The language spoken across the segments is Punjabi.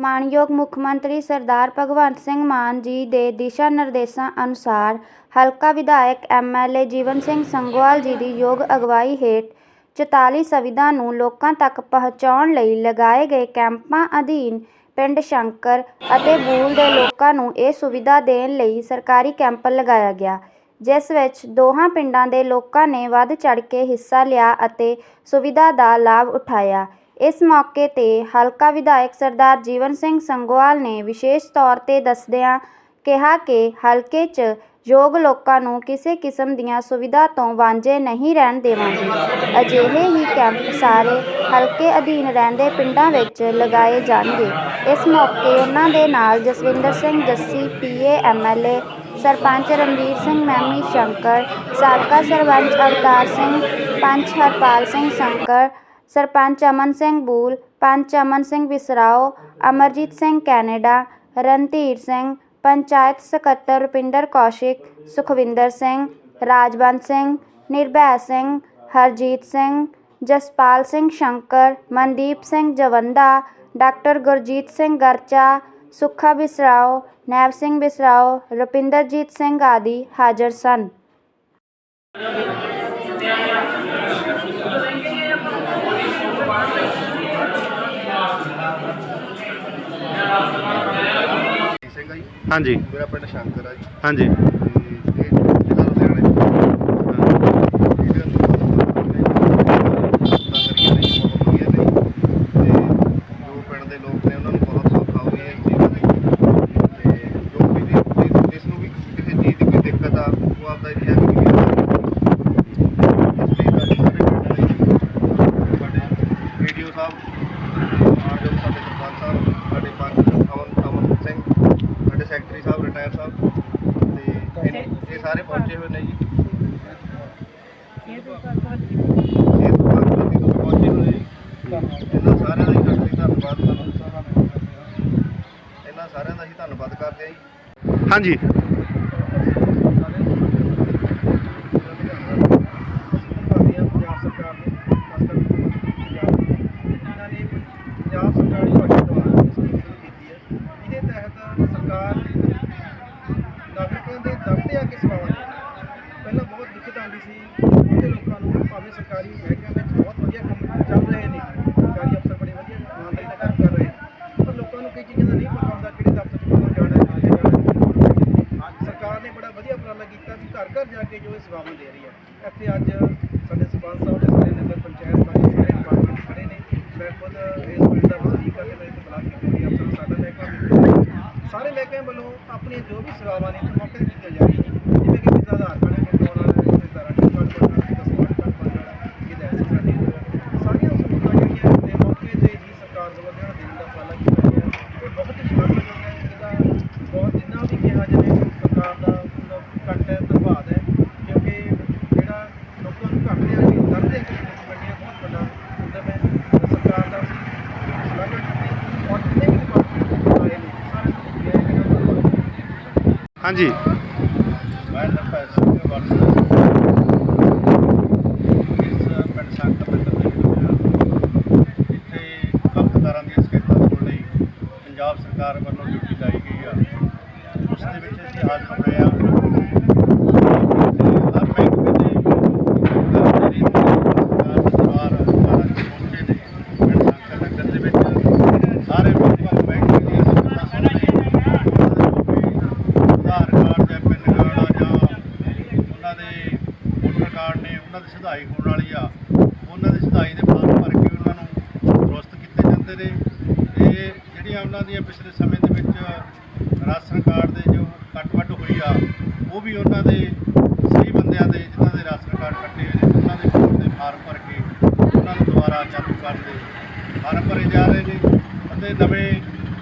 ਮਾਣਯੋਗ ਮੁੱਖ ਮੰਤਰੀ ਸਰਦਾਰ ਭਗਵੰਤ ਸਿੰਘ ਮਾਨ ਜੀ ਦੇ ਦਿਸ਼ਾ ਨਿਰਦੇਸ਼ਾਂ ਅਨੁਸਾਰ ਹਲਕਾ ਵਿਧਾਇਕ ਐਮਐਲਏ ਜੀਵਨ ਸਿੰਘ ਸੰਗਵਾਲ ਜੀ ਦੀ ਯੋਗ ਅਗਵਾਈ ਹੇਠ 44 ਸੰਵਿਧਾ ਨੂੰ ਲੋਕਾਂ ਤੱਕ ਪਹੁੰਚਾਉਣ ਲਈ ਲਗਾਏ ਗਏ ਕੈਂਪਾਂ ਅਧੀਨ ਪਿੰਡ ਸ਼ੰਕਰ ਅਤੇ ਬੂਲ ਦੇ ਲੋਕਾਂ ਨੂੰ ਇਹ ਸੁਵਿਧਾ ਦੇਣ ਲਈ ਸਰਕਾਰੀ ਕੈਂਪ ਲਗਾਇਆ ਗਿਆ, ਜਿਸ ਵਿੱਚ ਦੋਹਾਂ ਪਿੰਡਾਂ ਦੇ ਲੋਕਾਂ ਨੇ ਵੱਧ ਚੜ੍ਹ ਕੇ ਹਿੱਸਾ ਲਿਆ ਅਤੇ ਸੁਵਿਧਾ ਦਾ ਲਾਭ ਉਠਾਇਆ। ਇਸ ਮੌਕੇ ਤੇ ਹਲਕਾ ਵਿਧਾਇਕ ਸਰਦਾਰ ਜੀਵਨ ਸਿੰਘ ਸੰਗੋਵਾਲ ਨੇ ਵਿਸ਼ੇਸ਼ ਤੌਰ ਤੇ ਦੱਸਦਿਆਂ ਕਿਹਾ ਕਿ ਹਲਕੇ 'ਚ ਯੋਗ ਲੋਕਾਂ ਨੂੰ ਕਿਸੇ ਕਿਸਮ ਦੀਆਂ ਸੁਵਿਧਾ ਤੋਂ ਵਾਂਝੇ ਨਹੀਂ ਰਹਿਣ ਦੇਵਾਂਗੇ। ਅਜਿਹੇ ਹੀ ਕੈਂਪ ਸਾਰੇ ਹਲਕੇ ਅਧੀਨ ਰਹਿੰਦੇ ਪਿੰਡਾਂ ਵਿੱਚ ਲਗਾਏ ਜਾਣਗੇ। ਇਸ ਮੌਕੇ ਉਹਨਾਂ ਦੇ ਨਾਲ Jaswinder Singh Jassi, P A M L A sarpanch Ranveer Singh, ਮੈਮੀ Shankar, ਸਾਬਕਾ ਸਰਪੰਚ ਅਵਤਾਰ ਸਿੰਘ, ਪੰਚ ਹਰਪਾਲ ਸਿੰਘ ਸ਼ੰਕਰ ਸਰਪੰਚ ਅਮਨ ਸਿੰਘ ਬੂਲ, ਪੰਚ ਅਮਨ ਸਿੰਘ ਬਿਸਰਾਓ, ਅਮਰਜੀਤ ਸਿੰਘ ਕੈਨੇਡਾ, ਰਣਧੀਰ ਸਿੰਘ, ਪੰਚਾਇਤ ਸਕੱਤਰ ਰੁਪਿੰਦਰ ਕੌਸ਼ਿਕ, ਸੁਖਵਿੰਦਰ ਸਿੰਘ, ਰਾਜਵੰਤ ਸਿੰਘ, ਨਿਰਭੈ ਸਿੰਘ, ਹਰਜੀਤ ਸਿੰਘ, ਜਸਪਾਲ ਸਿੰਘ ਸ਼ੰਕਰ, ਮਨਦੀਪ ਸਿੰਘ ਜਵੰਦਾ, ਡਾਕਟਰ ਗੁਰਜੀਤ ਸਿੰਘ ਗਰਚਾ, ਸੁੱਖਾ ਬਿਸਰਾਓ ਨੈਵ ਸਿੰਘ ਬਿਸਰਾਓ, ਰੁਪਿੰਦਰਜੀਤ ਸਿੰਘ ਆਦਿ ਹਾਜ਼ਰ ਸਨ ਸਿੰਘ ਆ ਜੀ ਹਾਂਜੀ। ਮੇਰਾ ਪਿੰਡ ਸ਼ੰਕਰ ਆ ਜੀ। ਹਾਂਜੀ। ਤੇ ਇਹ ਜ਼ਿਲ੍ਹਾ ਲੁਧਿਆਣਾ ਜੀ ਇਹਦੇ ਅੰਦਰ ਬਹੁਤ ਵਧੀਆ ਨੇ ਜੀ, ਬਹੁਤ ਵਧੀਆ ਨੇ। ਤੇ ਜੋ ਪਿੰਡ ਦੇ ਲੋਕ ਨੇ ਉਹਨਾਂ ਨੂੰ ਬਹੁਤ ਸੌਖਾ ਹੈ ਇਸ ਚੀਜ਼ ਦੀ ਤੇ ਜੋ ਵੀ ਜੀ- ਜਿਸ- ਜਿਸ ਨੂੰ ਵੀ ਕਿਸੇ ਚੀਜ਼ ਦੀ ਕੋਈ ਦਿੱਕਤ ਆ ਉਹ ਆਪਦਾ ਇੱਥੇ ਆ ਕੇ ਵੀ ਕਰ ਇਸ ਲਈ ਤਾਂ ਸਾਰੇ ਪਿੰਡ ਦੇ ਸਾਡੇ ਵੀਡੀਓ ਸਾਹਿਬ ਆਰਜਨ ਸਾਡੇ ਸਰਪੰਚ ਸਾਹਿਬ ਸਾਡੇ ਪੰਚ ਅਮਨ ਅਮਨ ਸਿੰਘ ਸਾਡੇ ਸੈਕਟਰੀ ਸਾਹਿਬ ਰਿਟਾਇਰ ਸਾਹਿਬ ਤੇ ਇਹ- ਇਹ ਸਾਰੇ ਪਹੁੰਚੇ ਹੋਏ ਨੇ ਜੀ ਸਿਹਤ ਵਿਭਾਗ ਪ੍ਰਤੀ ਤੋਂ ਪਹੁੰਚੇ ਹੋਏ ਜੀ ਇਹਨਾਂ ਸਾਰਿਆਂ ਦਾ ਹੀ ਕਰਦੇ ਧੰਨਵਾਦ ਤੁਹਾਨੂੰ ਇਹਨਾਂ ਸਾਰਿਆਂ ਦਾ ਹੀ ਧੰਨਵਾਦ ਕਰਦੇ ਹਾਂ ਜੀ ਹਾਂਜੀ। ਪੰਜਾਬ ਸਰਕਾਰ ਨੂੰ ਖਾਸ ਕਰਕੇ ਪੰਜਾਬ ਇਹਨਾਂ ਨੇ ਪੰਜਾਬ ਸਰਕਾਰ ਦੀ ਭਾਸ਼ਾ ਦੁਆਰਾ ਸਕੀਮ ਸ਼ੁਰੂ ਕੀਤੀ ਹੈ ਇਹਦੇ ਤਹਿਤ ਸਰਕਾਰ ਨਾਗਰਿਕਾਂ ਦੇ ਦਰ ਤੇ ਆ ਕੇ ਸੇਵਾਵਾਂ ਦੇ ਰਹੀ ਹੈ। ਪਹਿਲਾਂ ਬਹੁਤ ਦਿੱਕਤ ਆਉਂਦੀ ਸੀ ਉਹਦੇ ਲੋਕਾਂ ਨੂੰ ਭਾਵੇਂ ਸਰਕਾਰੀ ਮਹਿਕਮਿਆਂ ਵਿੱਚ ਬਹੁਤ ਵਧੀਆ ਕੰਮ ਚੱਲ ਰਹੇ ਨੇ ਸਰਕਾਰੀ ਅਫਸਰ ਬੜੇ ਵਧੀਆ ਇਮਾਨਦਾਰੀ ਨਾਲ ਕੰਮ ਕਰ ਰਹੇ ਨੇ ਪਰ ਦਾ ਨਹੀਂ ਪਤਾ ਹੁੰਦਾ ਕਿਹੜੇ ਦਫ਼ਤਰ 'ਚ ਕਦੋਂ ਜਾਣਾ ਕਿੱਥੇ ਸਰਕਾਰ ਨੇ ਬੜਾ ਵਧੀਆ ਉਪਰਾਲਾ ਕੀਤਾ ਵੀ ਘਰ ਘਰ ਜਾ ਕੇ ਜੋ ਇਹ ਸੇਵਾਵਾਂ ਦੇ ਰਹੀ ਹੈ। ਇੱਥੇ ਅੱਜ ਸਾਡੇ ਸਰਪੰਚ ਸਾਹਿਬ ਤੇ ਸਾਰੇ ਨਗਰ ਪੰਚਾਇਤ ਬਾਕੀ ਸਾਰੇ ਡਿਪਾਰਟਮੈਂਟ ਖੜੇ ਨੇ। ਮੈਂ ਖੁਦ ਇਸ ਪਿੰਡ ਦਾ ਵਸਨੀਕ ਹਾਂ ਤੇ ਮੈਂ ਇੱਥੇ ਬਲਾਕ ਕੀਤੀ ਅਫਸਰ ਸਾਡਾ ਹੈ। ਸਾਰੇ ਮਹਿਕਮਿਆਂ ਵੱਲੋਂ ਆਪਣੀਆਂ ਜੋ ਵੀ ਸੇਵਾਵਾਂ ਨੇ ਮੌਕੇ ਤੇ ਦਿੱਤੀਆਂ ਜਾ ਰਹੀਆਂ ਨੇ ਜਿਵੇਂ ਕਿ ਕਿਸੇ ਦਾ ਆਧਾਰ ਕਾਰਡ ਬਣਾਉਣਾ ਹੈ ਕਿਸੇ ਦਾ ਰਾਸ਼ਨ ਕਾਰਡ ਬਣਾਉਣਾ ਕਿਸੇ ਦਾ ਸਮਾਰਟ ਕਾਰਡ ਬਣਾਉਣਾ ਕਿਸੇ ਦਾ ਐਸਐਸ ਕਾਰਡ ਸਾਰੀਆਂ ਸਹੂਲਤਾਂ ਜਿਹੜੀਆਂ ਨੇ ਮੌਕੇ ਤੇ ਹੀ ਸਰਕਾਰ ਵੱਲੋਂ ਜਿਹੜਾ ਦੇਣ ਦਾ ਉਪਰਾਲਾ ਕੀਤਾ ਗਿਆ ਹੈ, ਇਹ ਬਹੁਤ ਹੀ ਸ਼ਲਾਘਾਯੋਗ ਹੈ ਇਹਦਾ ਬਹੁਤ ਜਿੰਨਾ ਵੀ ਕਿਹਾ ਜਾਵੇ ਸਰਕਾਰ ਦਾ ਮਤਲਬ ਘੱਟ ਹੈ ਧੰਨਵਾਦ ਹੈ ਕਿਉਂਕਿ ਜਿਹੜਾ ਲੋਕਾਂ ਨੂੰ ਘੱਟ ਲਿਆ ਕੇ ਦਰ ਦੇ ਕੇ ਵੱਡੀਆਂ ਬਹੁਤ ਵੱਡਾ ਉਦਮ ਹੈ ਸਰਕਾਰ ਦਾ ਅਸੀਂ ਸ਼ਲਾਘਾ ਕਰਦੇ ਹਾਂ ਔਰ ਜਿੰਨੇ ਵੀ ਡਿਪਾਰਟਮੈਂਟ ਆਏ ਨੇ ਸਾਰੇ ਨੂੰ ਗਿਆ ਹੈ ਕਿ ਹਾਂਜੀ। ਮੈਂ ਨਰਪੈ ਸਿੰਘ ਵਰਤ ਇਸ ਪਿੰਡ ਸੰਗਤ ਪਿੰਡ ਦੇ ਵਿੱਚ ਇੱਥੇ ਕੰਮਕਾਰਾਂ ਦੀਆਂ ਸਕੀਮਾਂ ਹੋਣ ਲਈ ਪੰਜਾਬ ਸਰਕਾਰ ਵੱਲੋਂ ਡਿਊਟੀ ਲਾਈ ਗਈ ਆ। ਉਸ ਦੇ ਵਿੱਚ ਅਸੀਂ ਹਾਜ਼ਰ ਹੋਏ ਆ ਤੇ ਹਰ ਮਹਿਕਮੇ ਦੇ ਕਰਮਚਾਰੀ ਸਰਕਾਰ ਦੇ ਸਵਾਰ ਸਵਾਰਾਂ ਦੇ ਪਹੁੰਚੇ ਨੇ ਪਿੰਡ ਸੰਗਤ ਨਗਰ ਦੇ ਵਿੱਚ ਸਾਰੇ ਵਿਭਾਗ ਮਹਿਕਮੇ ਦੀਆਂ ਸਹੂਲਤਾਂ ਸੁਣ ਲਈ ਉਹਨਾਂ ਦੇ ਜੋ ਵੀ ਆਧਾਰ ਕਾਰਡ ਜਾਂ ਪੈਨ ਕਾਰਡ ਆ ਜਾਂ ਉਹਨਾਂ ਦੇ ਵੋਟਰ ਕਾਰਡ ਨੇ ਉਹਨਾਂ ਦੀ ਸਿਧਾਈ ਹੋਣ ਵਾਲੀ ਆ ਉਹਨਾਂ ਦੀ ਸਿਧਾਈ ਦੇ ਫਾਰਮ ਭਰ ਕੇ ਉਹਨਾਂ ਨੂੰ ਦਰੁਸਤ ਕੀਤੇ ਜਾਂਦੇ ਨੇ ਇਹ ਜਿਹੜੀਆਂ ਉਹਨਾਂ ਦੀਆਂ ਪਿਛਲੇ ਸਮੇਂ ਦੇ ਵਿੱਚ ਰਾਸ਼ਨ ਕਾਰਡ ਦੇ ਜੋ ਕੱਟ ਵੱਢ ਹੋਈ ਆ, ਉਹ ਵੀ ਉਹਨਾਂ ਦੇ ਸਹੀ ਬੰਦਿਆਂ ਦੇ ਜਿਨ੍ਹਾਂ ਦੇ ਰਾਸ਼ਨ ਕਾਰਡ ਕੱਟੇ ਹੋਏ ਨੇ, ਉਹਨਾਂ ਦੇ ਕੋਲ ਦੇ ਫਾਰਮ ਭਰ ਕੇ ਉਹਨਾਂ ਨੂੰ ਦੁਬਾਰਾ ਚਾਲੂ ਕਰਦੇ ਫਾਰਮ ਭਰੇ ਜਾ ਰਹੇ ਨੇ ਅਤੇ ਨਵੇਂ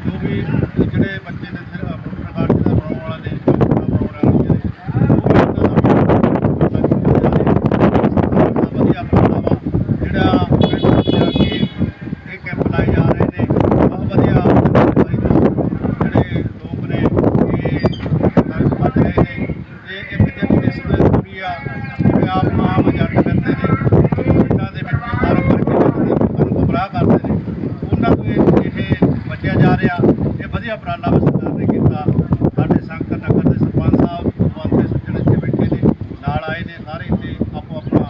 ਜੋ ਵੀ ਜਿਹੜੇ ਬੱਚੇ ਨੇ ਫਿਰ ਵੋਟਰ ਕਾਰਡ ਜਿਹੜਾ ਬਣਾਉਣ ਵਾਲੇ ਨੇ ਬਣਾਉਣ ਵਾਲੇ ਜਿਹੜੇ ਉਹ ਵੀ ਉਹਨਾਂ ਦਾ ਵੀ ਪਤਾ ਕੀਤਾ ਜਾ ਰਿਹਾ ਸਰਕਾਰ ਦਾ ਵਧੀਆ ਉਪਰਾਲਾ ਵਾ ਜਿਹੜਾ ਪਿੰਡ ਵਿੱਚ ਜਾ ਕੇ ਇਹ ਕੈਂਪ ਲਾਏ ਜਾ ਰਹੇ ਨੇ ਬਹੁਤ ਵਧੀਆ ਅਗਵਾਈ ਨਾਲ ਜਿਹੜੇ ਲੋਕ ਨੇ ਇਹ ਨਰਕ ਭੱਜ ਰਹੇ ਨੇ ਤੇ ਇੱਕ ਦਿਨ ਇਸ ਦੇ ਪੂਰੀ ਆ ਜਿਵੇਂ ਆਪ ਆਮ ਜੱਟ ਬੰਦੇ ਨੇ ਪਿੰਡਾਂ ਦੇ ਵਿੱਚ ਫਾਰਮ ਭਰ ਕੇ ਜਾਂਦੇ ਨੇ ਲੋਕਾਂ ਨੂੰ ਗੁੰਮਰਾਹ ਕਰਦੇ ਨੇ ਉਹਨਾਂ ਤੋਂ ਇਹ ਇਹ ਬਚਿਆ ਜਾ ਜਾ ਰਿਹਾ ਇਹ ਸਰਕਾਰ ਨੇ ਕੀਤਾ। ਸਾਡੇ ਨਗਰ ਦੇ ਸਰਪੰਚ ਸਾਹਿਬ ਬੰਦੇ ਸੁਜਣ ਇੱਥੇ ਬੈਠੇ ਨੇ ਨਾਲ ਆਏ ਨੇ ਸਾਰੇ ਇੱਥੇ ਆਪੋ ਆਪਣਾ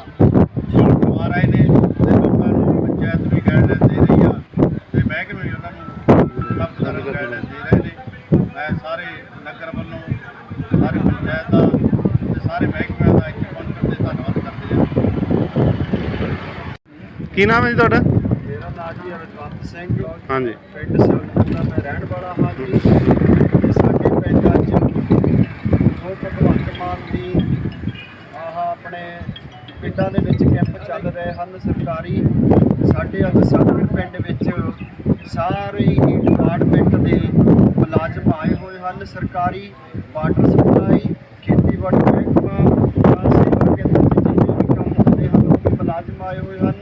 ਕਰਵਾ ਰਹੇ ਨੇ ਤੇ ਲੋਕਾਂ ਨੂੰ ਪੰਚਾਇਤ ਵੀ ਗਾਈਡਲਾਈਨ ਦੇ ਰਹੀ ਆ ਤੇ ਮਹਿਕਮੇ ਵੀ ਉਹਨਾਂ ਨੂੰ ਕੰਮ ਕਰਨ ਗਾਈਡਲਾਈਨ ਦੇ ਰਹੇ ਨੇ। ਮੈਂ ਸਾਰੇ ਨਗਰ ਵੱਲੋਂ ਸਾਰੇ ਪੰਚਾਇਤ ਦਾ ਤੇ ਸਾਰੇ ਮਹਿਕਮਿਆਂ ਦਾ ਇੱਥੇ ਪਹੁੰਚ ਕਰਦੇ ਧੰਨਵਾਦ ਕਰਦੇ ਹਾਂ। ਕੀ ਨਾਮ ਹੈ ਜੀ ਤੁਹਾਡਾ? ਮੇਰਾ ਨਾਮ ਜੀ ਅਰਜਵੰਤ ਸਿੰਘ। ਹਾਂਜੀ। ਪਿੰਡ ਸਿਲਪੁਰ ਦਾ ਮੈਂ ਰਹਿਣ ਵਾਲਾ ਹਾਂ ਜੀ ਤੇ ਸਾਡੇ ਪਿੰਡ ਅੱਜ ਜੋ ਭਗਵੰਤ ਮਾਨ ਦੀ ਆਹ ਆਪਣੇ ਪਿੰਡਾਂ ਦੇ ਵਿੱਚ ਕੈਂਪ ਚੱਲ ਰਹੇ ਹਨ ਸਰਕਾਰੀ। ਸਾਡੇ ਅੱਜ ਸਾਗਰ ਪਿੰਡ ਵਿੱਚ ਸਾਰੇ ਹੀ ਡਿਪਾਰਟਮੈਂਟ ਦੇ ਮੁਲਾਜ਼ਮ ਆਏ ਹੋਏ ਹਨ। ਸਰਕਾਰੀ ਵਾਟਰ ਸਪਲਾਈ ਖੇਤੀਬਾੜੀ ਮਹਿਕਮਾ ਸੇਵਾ ਕੇਂਦਰ ਜਿੰਨੇ ਵੀ ਕੰਮ ਹੁੰਦੇ ਹਨ ਉਹ ਮੁਲਾਜ਼ਮ ਆਏ ਹੋਏ ਹਨ।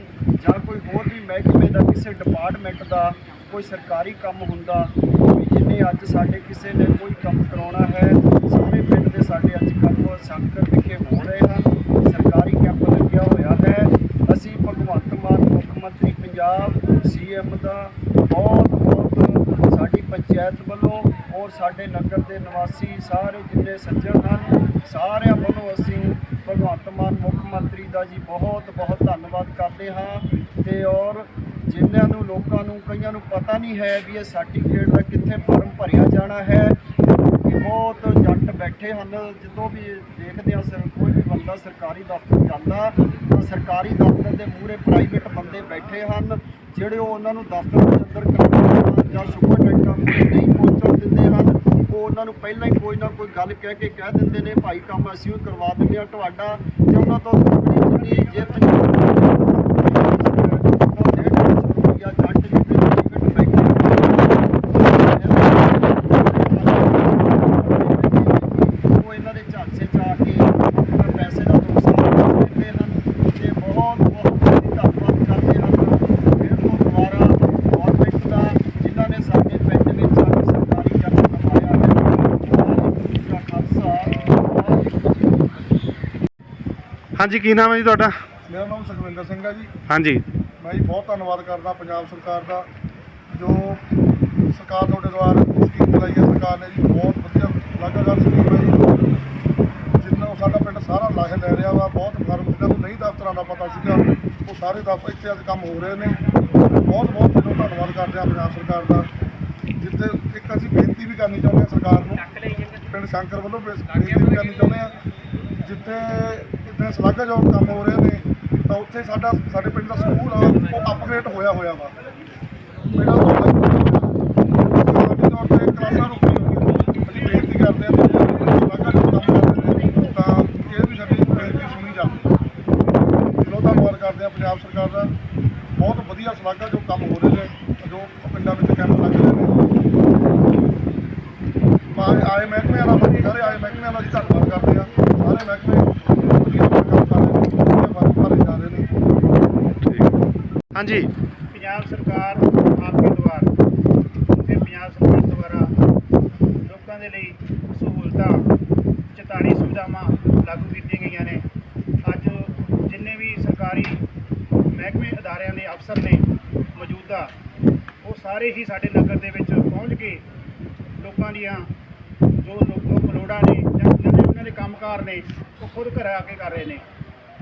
ਜਾਂ ਕੋਈ ਹੋਰ ਵੀ ਮਹਿਕਮੇ ਦਾ, ਕਿਸੇ ਡਿਪਾਰਟਮੈਂਟ ਦਾ ਕੋਈ ਸਰਕਾਰੀ ਕੰਮ ਹੁੰਦਾ ਵੀ ਅੱਜ ਸਾਡੇ ਕਿਸੇ ਨੇ ਕੋਈ ਕੰਮ ਕਰਾਉਣਾ ਹੈ, ਸਾਰੇ ਪਿੰਡ ਦੇ ਸਾਡੇ ਅੱਜ ਕੰਮ ਸੰਕਰ ਵਿਖੇ ਹੋ ਰਹੇ ਹਨ ਸਰਕਾਰੀ ਕੈਂਪ ਲੱਗਿਆ ਹੋਇਆ ਹੈ ਅਸੀਂ ਭਗਵੰਤ ਮਾਨ ਮੁੱਖ ਮੰਤਰੀ ਪੰਜਾਬ ਸੀਐਮ ਦਾ ਬਹੁਤ ਬਹੁਤ ਸਾਡੀ ਪੰਚਾਇਤ ਵੱਲੋਂ ਔਰ ਸਾਡੇ ਨਗਰ ਦੇ ਨਿਵਾਸੀ ਸਾਰੇ ਜਿੰਨੇ ਸੱਜਣ ਹਨ, ਸਾਰਿਆਂ ਵੱਲੋਂ ਅਸੀਂ ਭਗਵੰਤ ਮਾਨ ਮੁੱਖ ਮੰਤਰੀ ਦਾ ਜੀ ਬਹੁਤ ਬਹੁਤ ਧੰਨਵਾਦ ਕਰਦੇ ਹਾਂ ਤੇ ਔਰ ਜਿਨ੍ਹਾਂ ਨੂੰ ਲੋਕਾਂ ਨੂੰ ਕਈਆਂ ਨੂੰ ਪਤਾ ਨਹੀਂ ਹੈ ਵੀ ਇਹ ਸਰਟੀਫਿਕੇਟ ਦਾ ਕਿੱਥੇ ਫਾਰਮ ਭਰਿਆ ਜਾਣਾ ਹੈ ਬਹੁਤ ਜੱਟ ਬੈਠੇ ਹਨ। ਜਦੋਂ ਵੀ ਦੇਖਦੇ ਹਾਂ ਸਰ, ਕੋਈ ਵੀ ਬੰਦਾ ਸਰਕਾਰੀ ਦਫ਼ਤਰ ਜਾਂਦਾ, ਤਾਂ ਸਰਕਾਰੀ ਦਫ਼ਤਰ ਦੇ ਮੂਹਰੇ ਪ੍ਰਾਈਵੇਟ ਬੰਦੇ ਬੈਠੇ ਹਨ, ਜਿਹੜੇ ਉਹ ਉਹਨਾਂ ਨੂੰ ਦਫ਼ਤਰ ਦੇ ਅੰਦਰ ਕਰਨ ਜਾਂ ਸੁਪਰਡੈਂਟਾਂ ਮੂਹਰੇ ਨਹੀਂ ਪਹੁੰਚਣ ਦਿੰਦੇ ਹਨ। ਉਹ ਉਹਨਾਂ ਨੂੰ ਪਹਿਲਾਂ ਹੀ ਕੋਈ ਨਾ ਕੋਈ ਗੱਲ ਕਹਿ ਕੇ ਕਹਿ ਦਿੰਦੇ ਨੇ, ਭਾਈ ਕੰਮ ਅਸੀਂ ਵੀ ਕਰਵਾ ਦਿੰਦੇ ਹਾਂ ਤੁਹਾਡਾ, ਤੇ ਉਹਨਾਂ ਤੋਂ ਥੋੜੀ ਜਿਹੀ ਜੇ ਉਹ ਇਹਨਾਂ ਦੇ ਝਾਂਸੇ ਚ ਆ ਕੇ ਆਪਣਾ ਪੈਸੇ ਦਾ ਨੁਕਸਾਨ ਕਰਦੇ ਹਨ ਤੇ ਬਹੁਤ ਬਹੁਤ ਅਸੀਂ ਧੰਨਵਾਦ ਕਰਦੇ ਹਾਂ ਫਿਰ ਤੋਂ ਦੁਬਾਰਾ ਗੌਰਮੈਂਟ ਦਾ ਜਿਨ੍ਹਾਂ ਨੇ ਸਾਡੇ ਪਿੰਡ ਵਿੱਚ ਆ ਕੇ ਸਰਕਾਰੀ ਕੰਮ ਕਰਵਾਇਆ ਹੈ ਵਾਹਿਗੁਰੂ ਜੀ ਕਾ ਖਾਲਸਾ ਵਾਹਿਗੁਰੂ ਜੀ ਕੀ ਫਤਿਹ ਹਾਂਜੀ ਕੀ ਨਾਮ ਹੈ ਜੀ ਤੁਹਾਡਾ? ਮੇਰਾ ਨਾਮ ਸੁਖਵਿੰਦਰ ਸਿੰਘ ਹੈ ਜੀ। ਹਾਂਜੀ। ਮੈਂ ਜੀ ਬਹੁਤ ਧੰਨਵਾਦ ਕਰਦਾ ਪੰਜਾਬ ਸਰਕਾਰ ਦਾ ਜੋ ਸਰਕਾਰ ਤੁਹਾਡੇ ਦੁਆਰਾ ਸਕੀਮ ਚਲਾਈ ਹੈ। ਸਰਕਾਰ ਨੇ ਜੀ ਬਹੁਤ ਵਧੀਆ ਲਗਾਤਾਰ ਸਕੀਮ ਹੈ ਜੀ। ਜਿੰਨਾ ਸਾਡਾ ਪਿੰਡ ਸਾਰਾ ਲਾਹੇ ਲੈ ਰਿਹਾ ਵਾ ਬਹੁਤ ਫਰਮ ਜਿਹਨਾਂ ਨੂੰ ਨਹੀਂ ਦਫ਼ਤਰਾਂ ਦਾ ਪਤਾ ਸੀਗਾ ਉਹ ਸਾਰੇ ਦਫ਼ਤਰ ਇੱਥੇ ਅੱਜ ਕੰਮ ਹੋ ਰਹੇ ਨੇ। ਬਹੁਤ ਬਹੁਤ ਦਿਲੋਂ ਧੰਨਵਾਦ ਕਰਦੇ ਹਾਂ ਪੰਜਾਬ ਸਰਕਾਰ ਦਾ। ਜਿੱਥੇ ਇੱਕ ਅਸੀਂ ਬੇਨਤੀ ਵੀ ਕਰਨੀ ਚਾਹੁੰਦੇ ਹਾਂ ਸਰਕਾਰ ਨੂੰ ਪਿੰਡ ਸ਼ੰਕਰ ਵੱਲੋਂ ਬੇਨਤੀ ਵੀ ਕਰਨੀ ਚਾਹੁੰਦੇ ਹਾਂ ਜਿੱਥੇ ਇਤਨੇ ਸ਼ਲਾਘਾਯੋਗ ਕੰਮ ਹੋ ਰਹੇ ਨੇ, ਤਾਂ ਉੱਥੇ ਸਾਡਾ, ਸਾਡੇ ਪਿੰਡ ਦਾ ਸਕੂਲ ਆ, ਉਹ ਅਪਗ੍ਰੇਡ ਹੋਇਆ ਹੋਇਆ ਵਾ। ਮੇਰਾ ਤੁਹਾਡੇ ਤੌਰ ਤੇ ਕਲਾਸਾਂ ਰੁਕੀ ਹੋਈਆਂ ਅਸੀਂ ਬੇਨਤੀ ਕਰਦੇ ਹਾਂ ਕਿ ਸ਼ਲਾਘਾਯੋਗ ਕੰਮ ਕਰਦੇ ਨੇ, ਤਾਂ ਇਹ ਵੀ ਸਾਡੀ ਬੇਨਤੀ ਸੁਣੀ ਜਾਵੇ ਦਿਲੋਂ ਧੰਨਵਾਦ ਕਰਦੇ ਹਾਂ ਪੰਜਾਬ ਸਰਕਾਰ ਦਾ। ਬਹੁਤ ਵਧੀਆ ਸ਼ਲਾਘਾ ਕੰਮ ਹੋ ਰਹੇ ਨੇ, ਜੋ ਪਿੰਡਾਂ ਵਿੱਚ ਕੈਂਪ ਲੱਗ ਰਹੇ ਨੇ। ਆਏ ਆਏ ਮਹਿਕਮੇ ਵਾਲਾ ਬਾਕੀ ਸਾਰੇ ਆਏ ਮਹਿਕਮੇ ਵਾਲਾ ਜੀ ਧੰਨਵਾਦ ਕਰਦੇ ਆ ਸਾਰੇ ਮਹਿਕਮੇ ਵਧੀਆ ਕੰਮ ਕਰ ਰਹੇ ਨੇ ਵਧੀਆ ਵਰਕ ਭਰੇ ਜਾ ਰਹੇ ਨੇ ਠੀਕ ਹਾਂਜੀ। ਪੰਜਾਬ ਸਰਕਾਰ, ਆਪਕੇ ਦੁਆਰ ਤੇ ਪੰਜਾਬ ਸਰਕਾਰ ਦੁਆਰਾ ਲੋਕਾਂ ਦੇ ਲਈ ਸਹੂਲਤਾਂ 44 ਸੁਵਿਧਾਵਾਂ ਲਾਗੂ ਕੀਤੀਆਂ ਗਈਆਂ ਨੇ। ਅੱਜ ਜਿੰਨੇ ਵੀ ਸਰਕਾਰੀ ਮਹਿਕਮੇ ਅਦਾਰਿਆਂ ਦੇ ਅਫਸਰ ਨੇ ਮੌਜੂਦਾ, ਉਹ ਸਾਰੇ ਹੀ ਸਾਡੇ ਨਗਰ ਦੇ ਵਿੱਚ ਪਹੁੰਚ ਕੇ ਲੋਕਾਂ ਦੀਆਂ ਜੋ ਲੋਕ ਲੋੜਾਂ ਨੇ ਜਾਂ ਉਹਨਾਂ ਦੇ ਉਹਨਾਂ ਦੇ ਕੰਮਕਾਰ ਨੇ, ਉਹ ਖੁਦ ਘਰ ਆ ਕੇ ਕਰ ਰਹੇ ਨੇ।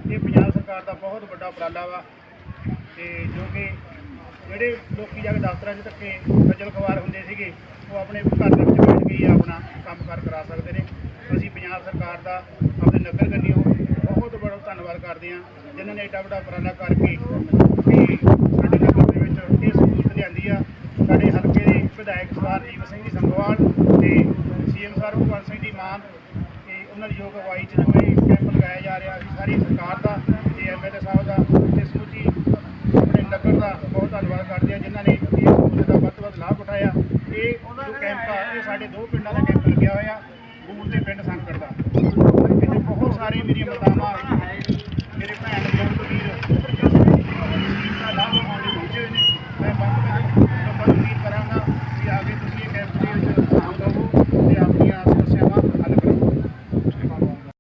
ਇਹ ਪੰਜਾਬ ਸਰਕਾਰ ਦਾ ਬਹੁਤ ਵੱਡਾ ਉਪਰਾਲਾ ਵਾ। ਤੇ ਜੋ ਕਿ ਜਿਹੜੇ ਲੋਕੀ ਜਾ ਕੇ ਦਫ਼ਤਰਾਂ 'ਚ ਧੱਕੇ ਖੱਜਲ ਖਵਾਰ ਹੁੰਦੇ ਸੀਗੇ, ਉਹ ਆਪਣੇ ਘਰ ਦੇ ਵਿੱਚ ਬੈਠ ਕੇ ਆਪਣਾ ਕੰਮਕਾਰ ਕਰਾ ਸਕਦੇ ਨੇ। ਅਸੀਂ ਪੰਜਾਬ ਸਰਕਾਰ ਦਾ ਆਪਣੇ ਨਗਰ ਕੰਨਿਓ ਬਹੁਤ ਬੜਾ ਧੰਨਵਾਦ ਕਰਦੇ ਹਾਂ, ਜਿਨ੍ਹਾਂ ਨੇ ਏਡਾ ਵੱਡਾ ਉਪਰਾਲਾ ਕਰਕੇ ਕਿ ਸਾਡੇ ਨਗਰ ਦੇ ਵਿੱਚ ਇਹ ਸਹੂਲਤ ਲਿਆਂਦੀ ਆ। ਸਾਡੇ ਹਲਕੇ ਦੇ ਵਿਧਾਇਕ ਸਰਦਾਰ ਜੀਵ ਸਿੰਘ ਜੀ ਸੰਗਵਾਲ ਤੇ ਸੀਐਮ ਸਰਵਪਾਲ ਸਿੰਘ ਜੀ ਮਾਨ ਤੇ ਉਹਨਾਂ ਦੀ ਯੋਗ ਅਗਵਾਈ 'ਚ ਜੋ ਇਹ ਕੈਂਪ ਲਗਾਇਆ ਜਾ ਰਿਹਾ, ਅਸੀਂ ਸਾਰੀ ਸਰਕਾਰ ਕੇ ਦੋ ਪਿੰਡਾਂ ਦਾ ਕੈਂਪ ਲੱਗਿਆ ਹੋਇਆ ਬੂਲ ਦੇ ਪਿੰਡ ਸੰਕੜ ਦਾ। ਇੱਥੇ ਬਹੁਤ ਸਾਰੀਆਂ ਮੇਰੀਆਂ ਮਾਤਾਵਾਂ ਮੇਰੇ ਭੈਣ